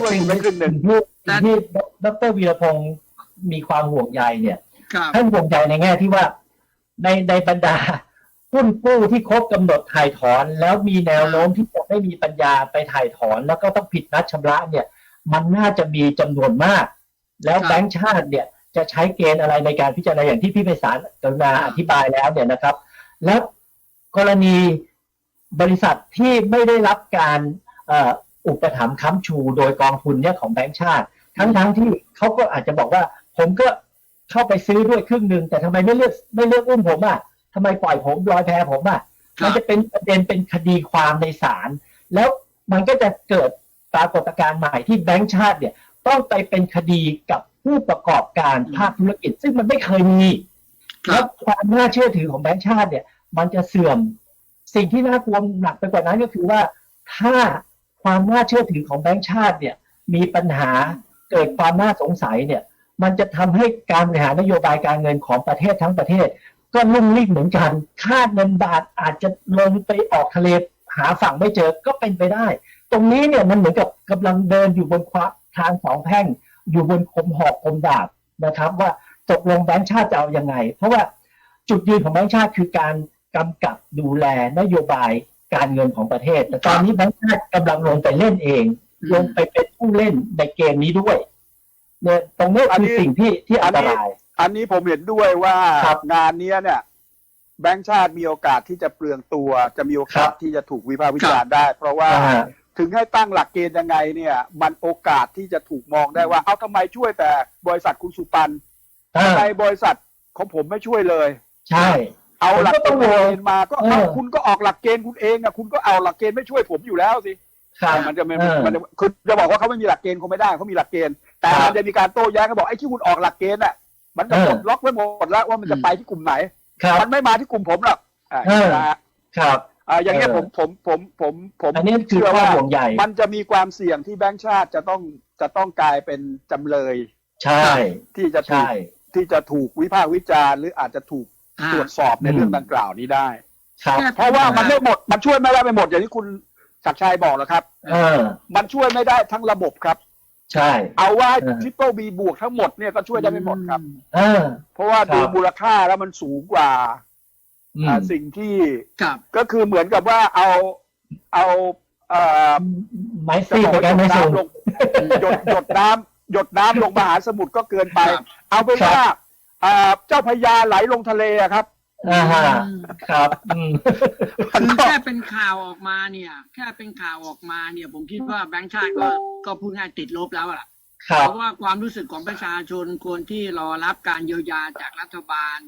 ช่วยคุณไปครึ่งหนึ่งที่ดรวีรพงศ์มีความห่วงใยเนี่ยครับท่านห่วงใยในแง่ที่ว่าในในบรรดาหุ้นกู้ที่ครบกำหนดถ่ายถอน แล้วมีแนวโน้มที่จะไม่มีปัญญาไปถ่ายถอน แล้วก็ต้องผิดนัดชำระเนี่ย มันน่าจะมีจำนวนมาก แล้วแบงก์ชาติเนี่ยจะใช้เกณฑ์อะไรในการพิจารณาอย่างที่พี่ไพศาลกรุณาอธิบายแล้วเนี่ยนะครับ แล้วกรณีบริษัทที่ไม่ได้รับการ อ่ออุปถัมภ์ค้ำชูโดยกองทุนเนี่ยของแบงก์ชาติ ทั้งทั้งที่เขาก็อาจจะบอกว่า ผมก็เข้าไปซื้อด้วยครึ่งหนึ่งแต่ทำไมไม่เลือกไม่เลือกอุ้มผมอะทำไมปล่อยผมลอยแพผมอะครับมันจะเป็นประเด็นเป็นคดีความในศาลแล้วมันก็จะเกิดปรากฏการณ์ใหม่ที่แบงก์ชาติเนี่ยต้องไปเป็นคดีกับผู้ประกอบการภาคธุรกิจ ซึ่งมันไม่เคยมีครัแล้วบความน่าเชื่อถือของแบงก์ชาติเนี่ย มันจะเสื่อม สิ่งที่น่ากลัวหนักไปกว่านั้นก็คือว่าถ้า ความน่าเชื่อถือของแบงก์ชาติเนี่ยมีปัญหาเกิดความน่าสงสัยเนี่ยมันจะทำให้การบริหารนโยบายการเงินของประเทศทั้งประเทศ ก็ลุ่งลิ่งเหมือนกันค่าเงินบาทอาจจะลงไปออกทะเลหาฝั่งไม่เจอก็เป็นไปได้ ตรงนี้เนี่ยมันเหมือนกับกำลังเดินอยู่บนควาทางสองแพ่ง อยู่บนคมหอกคมดาบนะครับ ว่าตกลงแบงก์ชาติจะเอาอยังไง เพราะว่าจุดยืนของแบงก์ชาติคือการกำกับดูแลนโยบาย การเงินของประเทศ แต่ตอนนี้แบงก์ชาติกำลังลงไปเล่นเอง ลงไปเป็นผู้เล่นในเกมนี้ด้วยเนี่ยตรงนี้อันคืนี้อสิ่งที่ที่อันตราย อันนี้ผมเห็นด้วยว่าครับงานเนี้ยเนี่ย แบงก์ชาติมีโอกาสที่จะเปลืองตัว จะมีโอกาสครับ ที่จะถูกวิพากษ์วิจารณ์ได้ เพราะว่า อ่า ถึงให้ตั้งหลักเกณฑ์ยังไงเนี่ย มันโอกาสที่จะถูกมองได้ว่า เอาทำไมช่วยแต่บริษัทคุณสุปันอ่าทำไมบริษัทของผมไม่ช่วยเลย ใช่ เอาหลักผมก็เกต้องงงณฑ์มาก็เออเอาคุณก็ออกหลักเกณฑ์คุณเองอะคุณก็เอาหลักเกณฑ์ไม่ช่วยผมอยู่แล้วสิครับมันจะไม่เออมันจะคือจะบอกว่าเขาไม่มีหลักเกณฑ์คงไม่ได้เขามีหลักเกณฑ์แต่ครับมันจะมีการโต้แย้งกันบอกไอ้ที่คุณออกหลักเกณฑ์อะมันจะเออปลดล็อกไว้หมดแล้วว่ามันจะไปที่กลุ่มไหนครับมันไม่มาที่กลุ่มผมหรอกอ่าเออนะฮะครับอ่าอย่างเงี้ยเอผอมผมผมผมผมอันนี้คือเชื่อข้อว่าห่วงใหญ่ มันจะมีความเสี่ยงที่แบงก์ชาติจะต้องจะต้องกลายเป็นจำเลย ใช่ ที่จะถูกใช่ที่จะถูกวิพากษ์วิจารณ์หรืออาจจะถูกอ่า ตรวจสอบในอืมเรื่องดังกล่าวนี้ได้ ครับ เพราะว่ามันไม่หมดมันช่วยไม่ได้ไปหมดอย่างที่คุณศักดิ์ชัยบอกแล้วครับเออ มันช่วยไม่ได้ทั้งระบบครับ ใช่ เอาว่าเออ ทริปเปิลบีบวกทั้งหมดเนี่ยก็ช่วยได้ไม่หมดครับ เออ เพราะว่าครับดูมูลค่าแล้วมันสูงกว่าอืมอ่าสิ่งที่ครับ ก็คือเหมือนกับว่าเอาเอาเอ่อไม้ซีไปกันไม้สูงลงหยดหยดน้ำหยดน้ำลงมหาสมุทรก็เกินไป ครับ เอาเป็นครับว่า อ่าเจ้าพญาไหลลงทะเลอะครับ อ่าฮะครับอืมคือแค่เป็นข่าวออกมาเนี่ย แค่เป็นข่าวออกมาเนี่ย ผมคิดว่าแบงค์ชาติก็ก็พูดง่ายติดลบแล้วล่ะ ครัเพบราะว่าความรู้สึกของประชาชนคนที่รอรับการเยียวยาจากรัฐบาล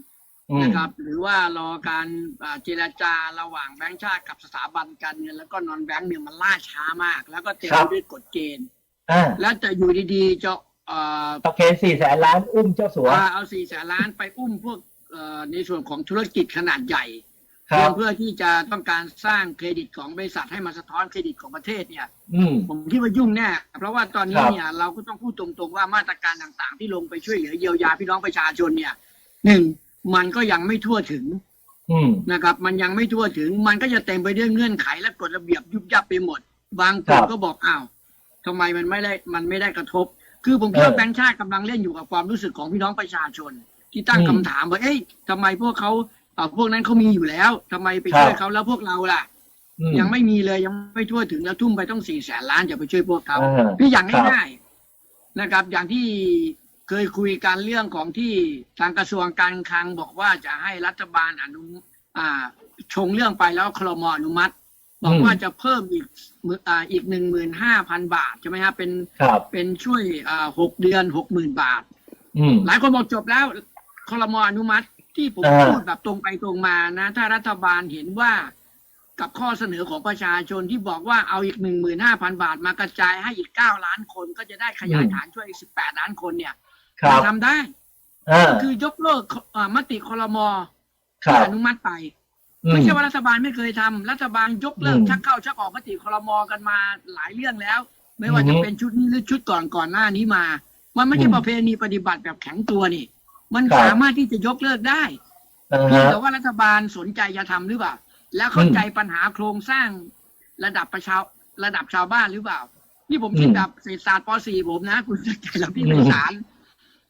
อืมนะครับ หรือว่ารอการอ่าเจรจาระหว่างแบงค์ชาติกับสถาบันการเงินแล้วก็นอนแบงค์เนี่ยมันล่าช้ามาก แล้วก็เต็มครัไปบด้วยกฎเกณฑ์ อ่าแล้วจะอยู่ดีๆ จะ เอ่อโอเคสี่แสนล้านอุ้มเจ้าสัว ว่าเอาสี่แสนล้านไปอุ้มพวกเอ่อในส่วนของธุรกิจขนาดใหญ่ครับเพื่อที่จะต้องการสร้างเครดิตของบริษัทให้มาสะท้อนเครดิตของประเทศเนี่ย อืม ผมคิดว่ายุ่งแน่เพราะว่าตอนนี้ครับเนี่ยเราก็ต้องพูดตรงๆว่ามาตรการต่างๆ ที่ลงไปช่วยเหลือเยียวยาพี่น้องประชาชนเนี่ยหนึ่งมันก็ยังไม่ทั่วถึงอืม นะครับ มันยังไม่ทั่วถึง มันก็จะเต็มไปด้วยเงื่อนไขและกฎระเบียบยุบยับไปหมด บางกครัลุ่มบก็บอกอ้าวทำไมมันไม่ได้มันไม่ได้กระทบ คือผมคิดว่าเออแบงค์ชาติกำลังเล่นอยู่กับความรู้สึกของพี่น้องประชาชน ที่ตั้งอืมคำถามว่าเอ้ยทำไมพวกเขาเอ่อพวกนั้นเขามีอยู่แล้วทำไมไปครับช่วยเขาแล้วพวกเราล่ะ อืม ยังไม่มีเลยยังไม่ทั่วถึงแล้วทุ่มไปต้องสี่แสนล้านจะไปช่วยพวกเขาอ่าคืออย่างครับ ง่ายๆนะครับ อย่างที่เคยคุยกันเรื่องของที่ทางกระทรวงการคลังบอกว่าจะให้รัฐบาลอนุอ่าชงเรื่องไปแล้วคลมอนุมัติ บอกว่าจะเพิ่มอีกมืออ่าอีกหนึ่งหมื่นห้าพันบาทใช่ไหมครับเป็นครับเป็นช่วยอ่าหกเดือนหกหมื่นบาทอืมหลายคนบอกจบแล้วคลมอนุมัติที่ผมอ่าพูดแบบตรงไปตรงมานะ ถ้ารัฐบาลเห็นว่ากับข้อเสนอของประชาชนที่บอกว่าเอาอีกหนึ่งหมื่นห้าพันบาทมากระจายให้อีกเก้าล้านคนก็จะได้ขยายฐานช่วยอีกสิบแปดล้านคนเนี่ยครับทำได้อ่าคือยกเลิกอ่ามติคลมครัที่บอนุมัติไปอืม ไม่ใช่ว่ารัฐบาลไม่เคยทำรัฐบาลยกเลิกอืมชักเข้าชักออกมติคลมกันมาหลายเรื่องแล้ว ไม่ว่าอือฮึจะเป็นชุดนี้หรือชุดก่อนก่อนหน้านี้มา มันไม่ใช่อืมประเพณีปฏิบัติแบบแข็งตัวนี่ มันครับสามารถที่จะยกเลิกได้อ่าเพียงฮะแต่ว่ารัฐบาลสนใจจะทำหรือเปล่า แล้วเข้าใจปัญหาโครงสร้างระดับประชาระดับชาวบ้านหรือเปล่า นี่ผมคิดอืมแบบเศรษฐศาสตร์ป .4 ผมนะคุณจะใจเราพี่อืมไพศาล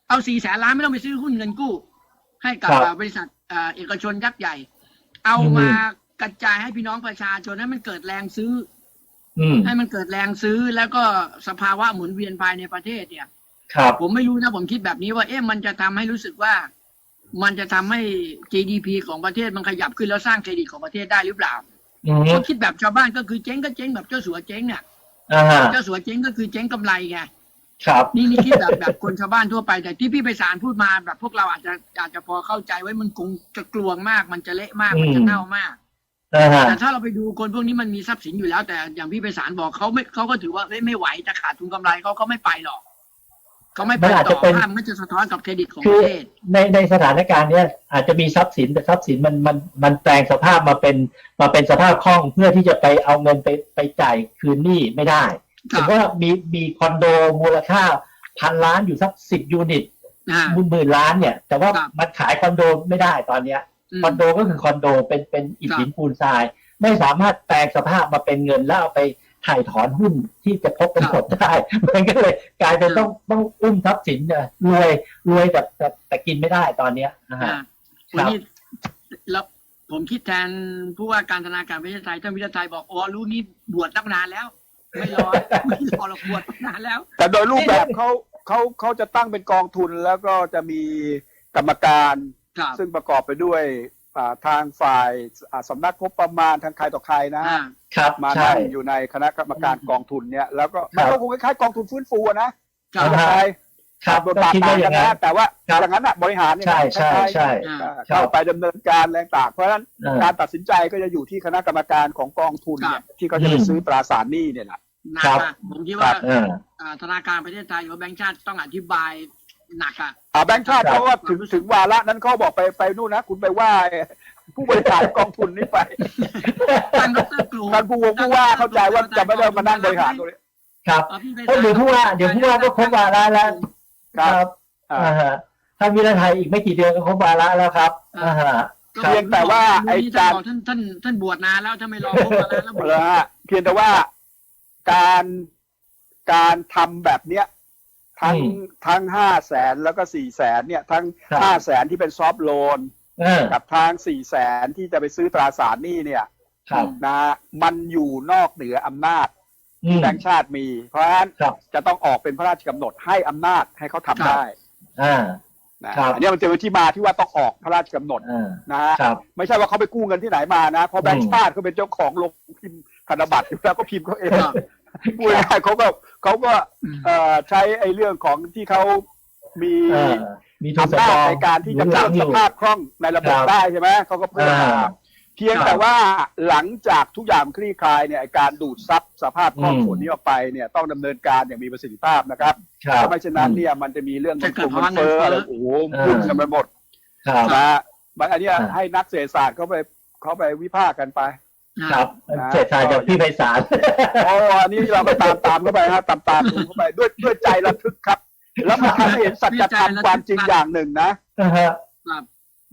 เอาสี่แสนล้านไม่ต้องไปซื้อหุ้นเงินกู้ ให้กับครับบริษัทเอ่อเอกชนยักษ์ใหญ่ เอาอืมมากระจายให้พี่น้องประชาชนให้มันเกิดแรงซื้ออืมให้มันเกิดแรงซื้อแล้วก็สภาวะหมุนเวียนภายในประเทศเนี่ย ครับ ผมไม่รู้นะผมคิดแบบนี้ว่า เอ๊ะมันจะทำให้รู้สึกว่า มันจะทำให้ GDP ของประเทศมันขยับขึ้นแล้วสร้างเครดิตของประเทศได้หรือเปล่าอืมผมคิดแบบชาวบ้านก็คือเจ๊งก็เจ๊งแบบเจ้าสัวเจ๊งเนี่ยอ่าฮะเจ้าสัวเจ๊งก็คือเจ๊งกำไรไง ครับ นี่นี่คิดแบบแบบคนชาวบ้านทั่วไป แต่ที่พี่ไปสารพูดมาแบบพวกเราอาจจะอาจจะพอเข้าใจไว้มันคงจะกลวงมาก มันจะเละมาก มันจะเน่ามากอ่าฮะแต่ถ้าเราไปดูคนพวกนี้มันมีทรัพย์สินอยู่แล้ว แต่อย่างพี่ไปสารบอกเขาไม่เขาก็ถือว่าเฮ้ยไม่ไหวจะขาดทุนกำไรเขาเขาไม่ไปหรอกเขาไม่ไปมันอาจต่จะอเป็น ภาพมันจะสะท้อนกับเครดิตของคืปอระเทศ ในในสถานการณ์เนี้ยอาจจะมีทรัพย์สินแต่ทรัพย์สินมันมันมันแปลงสภาพมาเป็นมาเป็นสภาพคล่องเพื่อที่จะไปเอาเงินไปไปจ่ายคืนหนี้ไม่ได้ ครัถืบอว่ามีมีคอนโดมูลค่าพันล้านอยู่สักสิบยูนิตอ่าหมื่นหมื่นล้านเนี่ย แต่ว่าครับ มันขายคอนโดไม่ได้ตอนเนี้ยอืมคอนโดก็คือคอนโดเป็นเป็นอิฐครับ หินปูนทราย ไม่สามารถแปลงสภาพมาเป็นเงินแล้วเอาไปถ่ายถอนหุ้นที่จะพบกันหมดได้ มันก็เลยกลายเป็นต้องต้องอุ้มทรัพย์สินเนี่ยรวยรวยแต่แต่แต่กินไม่ได้ตอนเนี้ยนะฮะ อ่าวันนี้แล้วผมคิดแทนผู้ว่าการธนาคารประเทศไทยท่านวิทยาไทยบอกอ๋อรู้นี่บวชตั้งนานแล้ว ไม่รอไม่รอเราบวชตั้งนานแล้ว แต่โดยรูปแบบเขาเขาเขาจะตั้งเป็นกองทุนแล้วก็จะมีกรรมการ ครับซึ่งประกอบไปด้วยอ่าทางฝ่ายอ่าสำนักงบประมาณทางใครต่อใครนะอ่า ครับมาใช่ นั่งอยู่ในคณะกรรมการกองทุนเนี่ยแล้วก็ครัมันบก็คงคล้ายๆกองทุนฟื้นฟูอะนะครับอ่าจะใคร ครับบทก็บาทคิดต่าว่างอกัย่านงนั้นะนแต่ว่าครับอย่างนั้นอะบริหารเนี่ยใช่ใช่คล้ายๆใช่อ่าอ่าครับเข้าไปดำเนินการแรงต่างเพราะฉะนั้นเออการตัดสินใจก็จะอยู่ที่คณะกรรมการของกองทุนเนี่ยที่เขาจะไปอืมซื้อตราสารหนี้เนี่ยแหละหนักครับอะผมคิดว่าเอออ่าธนาคารประเทศไทยหรือว่าแบงก์ชาติต้องอธิบายหนักอะอ่าแบงค์ชาติครับเขาก็ถึงถึงวาระนั้นเขาบอกไปไปนู่นนะ คุณไปว่าผู้บริหารกองทุนนี่ไปตั้งดรกลูท่านผู้วงผู้ว่าเข้าใจว่าจะไม่ได้มานั่งบริหารตรงนี้ครับอาพี่ไปเอ้ยเดี๋ยวผู้ว่าเดี๋ยวผู้ว่าก็ครบวาระแล้ว ครับอ่าอ่าฮะท่านวิรไทยอีกไม่กี่เดือนก็ครบวาระแล้วครับอ่าฮะก็เพียงแต่ว่าไอ้ท่การนบอกท่านท่านท่านบวชนานแล้วถ้าไม่รอพบมานานแล้วบวชแล้วฮะเพียงแต่ว่าการการทำแบบเนี้ยทั้งอืมทั้งห้าแสนแล้วก็สี่แสนเนี่ย ทั้งครับห้าแสนที่เป็นซอฟท์โลนเออกับทางสี่แสนที่จะไปซื้อตราสารหนี้เนี่ยครับนะฮะมันอยู่นอกเหนืออำนาจ อืม แบงค์ชาติมี เพราะฉะนั้นครับ จะต้องออกเป็นพระราชกำหนดให้อำนาจให้เขาทำได้อ่า นะครับ อันนี้มันจะเป็นที่มาที่ว่าต้องออกพระราชกำหนดอ่านะฮะ ครับ ไม่ใช่ว่าเขาไปกู้เงินที่ไหนมานะ เพราะแบงค์อืมชาติเขาเป็นเจ้าของโรงพิมพ์ธนบัตรอยู่แล้วก็พิมพ์เขาเองครับ พูดง่ายๆเขาก็เขาก็เอ่อใช้ไอ้เรื่องของที่เขามีเออมีทุนอำสำนาจรองในการที่จะหนุนหเพิ่ลัมงอสยู่ ภาพคล่องในระบบครับได้ใช่ไหมเขาก็เพิ่มอ่ามา เพียงแต่ว่าหลังจากทุกอย่างคลี่คลายเนี่ยไอ้การดูดซับสภาพคล่องอืมส่วนนี้ออกไปเนี่ยต้องดำเนินการอย่างมีประสิทธิภาพนะครับครับถ้าไม่เช่นนั้นเนี่ยมันจะมีเรื่องเงินจะเกิดคงเงินเฟ้อภาวะเงินเฟ้ออะไรโอ้โหเออพุ่งกันไปหมดครับนะฮะมันอันเนี้ยอ่าให้นักเศรษฐศาสตร์เขาไปเขาไปวิพากษ์กันไป ครับนะเศรษฐาจากพี่ไพศาลโอ้อันนี้เราก็ตามตามเข้าไปฮะตามตามดูเข้าไปด้วยด้วยใจระทึกครับ แล้วมันทำให้เห็นสัจธรรมความจริงอย่างหนึ่งนะนะฮะครับ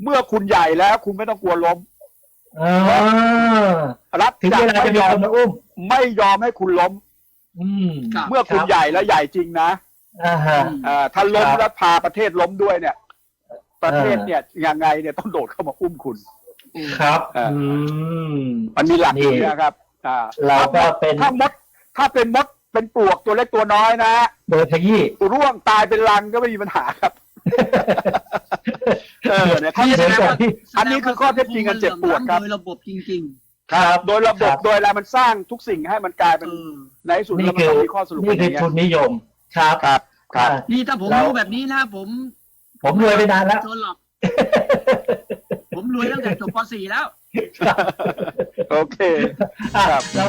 เมื่อคุณใหญ่แล้วคุณไม่ต้องกลัวล้ม อ่ารัฐถึงจะเวลาไม่จะมียอคมนมาอุ้ม ไม่ยอมให้คุณล้ม อืมครับเมื่อคุณรับใหญ่แล้วใหญ่จริงนะอ่าฮะเอ่อถ้าล้มครับแล้วพาประเทศล้มด้วยเนี่ย ประเทศเออเนี่ยยังไงเนี่ยต้องโดดเข้ามาอุ้มคุณ ครับอ่าอืมมันมีหลักนี่อย่างนี้นะครับ อ่า เราก็เป็นถ้ามด ถ้าเป็นมดเป็นปลวกตัวเล็กตัวน้อยนะโดยขยี้ร่วงตายเป็นลังก็ไม่มีปัญหาครับ เออเนี่ยครับนี่เหมือนกับที่อันนี้คือข้อเท็จจริงอันเจ็บปวดครับโดยระบบจริงครับ โดยระบครับบโดยอะไรมันสร้างทุกสิ่งให้มันกลายๆเป็นเออในที่สุดนี่แล้วมันคือต้องมีข้อสรุปนี่เป็นอคือย่างเงี้ทุยนนิยมครับครับครับอ่านี่ถ้าผมแล้วรู้แบบนี้นะผม ผมรวยไปนานแล้วโดนหลอกผมรวยตั้งแต่จบป .4 แล้ว โอเคอะครับเรา